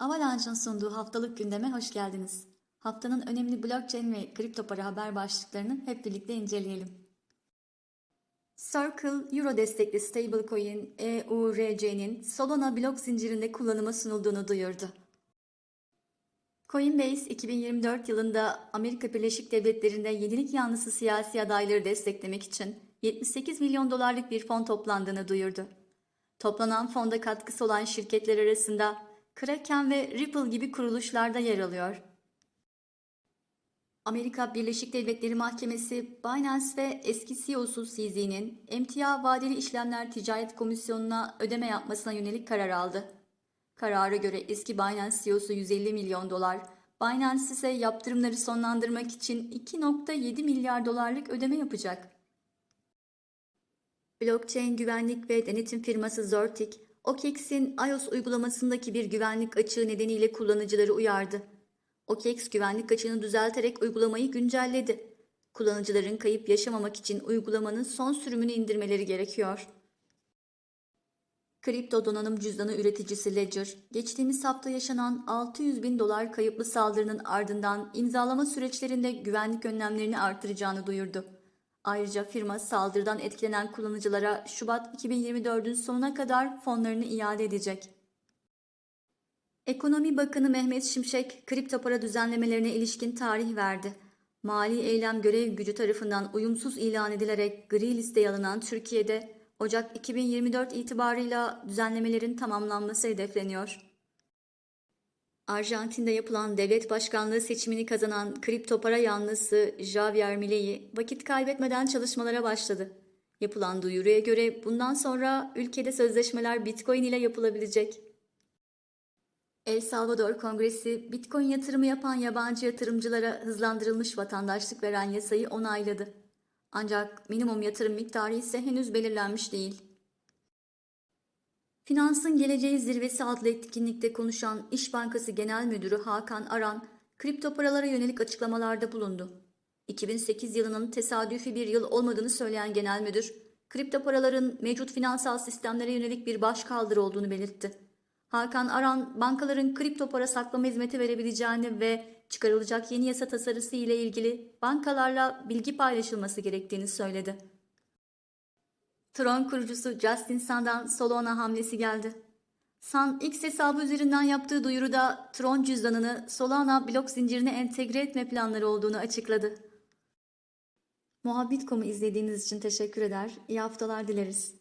Avalanche'ın sunduğu haftalık gündeme hoş geldiniz. Haftanın önemli blockchain ve kripto para haber başlıklarını hep birlikte inceleyelim. Circle, Euro destekli stablecoin EURC'nin Solana blok zincirinde kullanıma sunulduğunu duyurdu. Coinbase 2024 yılında Amerika Birleşik Devletleri'nde yenilik yanlısı siyasi adayları desteklemek için 78 milyon dolarlık bir fon toplandığını duyurdu. Toplanan fonda katkısı olan şirketler arasında Kraken ve Ripple gibi kuruluşlarda yer alıyor. Amerika Birleşik Devletleri Mahkemesi Binance ve eski CEO'su CZ'nin emtia vadeli işlemler ticaret komisyonuna ödeme yapmasına yönelik karar aldı. Karara göre eski Binance CEO'su 150 milyon dolar, Binance ise yaptırımları sonlandırmak için 2.7 milyar dolarlık ödeme yapacak. Blockchain güvenlik ve denetim firması Zortic, OKEX'in iOS uygulamasındaki bir güvenlik açığı nedeniyle kullanıcıları uyardı. OKEX güvenlik açığını düzelterek uygulamayı güncelledi. Kullanıcıların kayıp yaşamamak için uygulamanın son sürümünü indirmeleri gerekiyor. Kripto donanım cüzdanı üreticisi Ledger, geçtiğimiz hafta yaşanan 600 bin dolar kayıplı saldırının ardından imzalama süreçlerinde güvenlik önlemlerini artıracağını duyurdu. Ayrıca firma saldırıdan etkilenen kullanıcılara Şubat 2024'ün sonuna kadar fonlarını iade edecek. Ekonomi Bakanı Mehmet Şimşek, kripto para düzenlemelerine ilişkin tarih verdi. Mali eylem görev gücü tarafından uyumsuz ilan edilerek gri listeye alınan Türkiye'de Ocak 2024 itibarıyla düzenlemelerin tamamlanması hedefleniyor. Arjantin'de yapılan devlet başkanlığı seçimini kazanan kripto para yanlısı Javier Milei vakit kaybetmeden çalışmalara başladı. Yapılan duyuruya göre bundan sonra ülkede sözleşmeler Bitcoin ile yapılabilecek. El Salvador Kongresi Bitcoin yatırımı yapan yabancı yatırımcılara hızlandırılmış vatandaşlık veren yasayı onayladı. Ancak minimum yatırım miktarı ise henüz belirlenmiş değil. Finansın Geleceği Zirvesi adlı etkinlikte konuşan İş Bankası Genel Müdürü Hakan Aran, kripto paralara yönelik açıklamalarda bulundu. 2008 yılının tesadüfi bir yıl olmadığını söyleyen genel müdür, kripto paraların mevcut finansal sistemlere yönelik bir başkaldırı olduğunu belirtti. Hakan Aran, bankaların kripto para saklama hizmeti verebileceğini ve çıkarılacak yeni yasa tasarısı ile ilgili bankalarla bilgi paylaşılması gerektiğini söyledi. Tron kurucusu Justin Sun'dan Solana hamlesi geldi. Sun X hesabı üzerinden yaptığı duyuruda Tron cüzdanını Solana blok zincirine entegre etme planları olduğunu açıkladı. Muhabbit.com'u izlediğiniz için teşekkür eder. İyi haftalar dileriz.